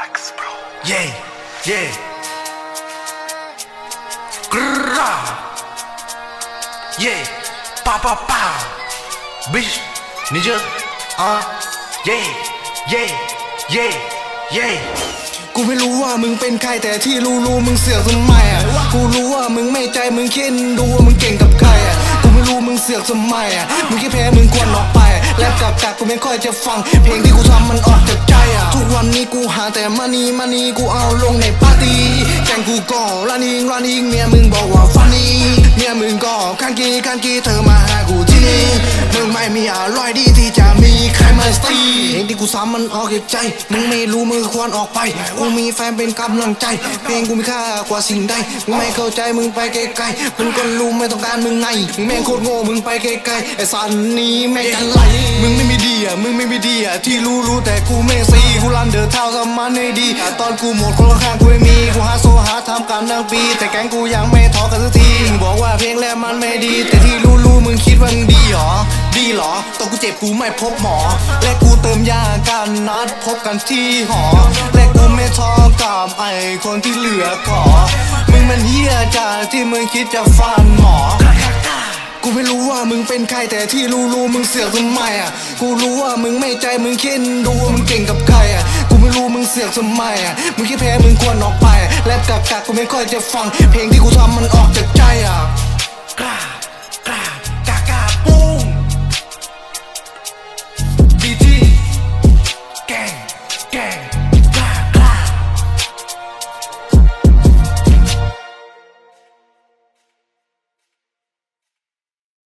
Yeah, yeah. Grrrra. Yeah. Pa pa pa. Bitch. Ninja. Uh. Yeah. Yeah. Yeah. Yeah. กูไม่รู้ว่ามึงเป็นใครแต่ที่รู้รู้มึงเสือกทำไมอะกูรู้ว่ามึงไม่ใจมึงคิดดูว่ามึงเก่งกับ อกทำไมอะมึงแค่แพ้มึงควรออกไปแลบกับกักกูไม่ค่อยจะฟัง เพลงที่กูทำมันออกจากใจอะทุกวันนี้กูหาแต่มานีมานีกูเอาลงในปาร์ตี้แกงกูก็รันอิงรันอิงเมียมึงบอกว่าฟันนี่เมียมึงก็คันกีคันกีเธอมาหากู มึงไม่มีอะไรดีที่จะมีใครมาสตีเพลงที่กูซ้ำมันออกจากใจ มึงไม่รู้มึงควรออกไป กูมีแฟนเป็นกำลังใจ เพลงกูมีค่ากว่าสิ่งใด มึงไม่เข้าใจมึงไปไกลๆมึงก็รู้ไม่ต้องการมึงไง มึงแม่งโคตรโง่มึงไปไกลๆไอ้สันนี้แม่งกันไหลมึงไม่มีดีอะมึงไม่มีดีอะที่รู้รู้แต่กูไม่ซีกูรันเดอร์เท่ากับมันไม่ดี ตอนกูหมดคนละข้างกูไม่มีกูหาโซหาทำการทั้งปี แต่แก๊งกูยังไม่ท้อกันสักทีมึงบอกว่าเพลงแรกมันไม่ดี แต่ที่รู้รู้มึง คิดว่ามึงดีเหรอ ดีเหรอตอนกูเจ็บกูไม่พบหมอ และกูเติมยากันนัดพบกันที่หอ และกูไม่ท้อกับไอ้คนที่เหลือขอ มึงมันเฮี้ยจ้าที่มึงคิดจะฟันหมอกูไม่รู้ว่ามึงเป็นใครแต่ที่รู้รู้มึงเสือกทำไมอะ กูรู้ว่ามึงไม่ใจมึงคิดดูว่ามึงเก่งกับใครอะ กูไม่รู้มึงเสือกทำไมอะ มึงแค่แพ้มึงควรออกไปแลบกับกักกูไม่ค่อยจะฟัง เพลงที่กูทำมันออกจากใจอะ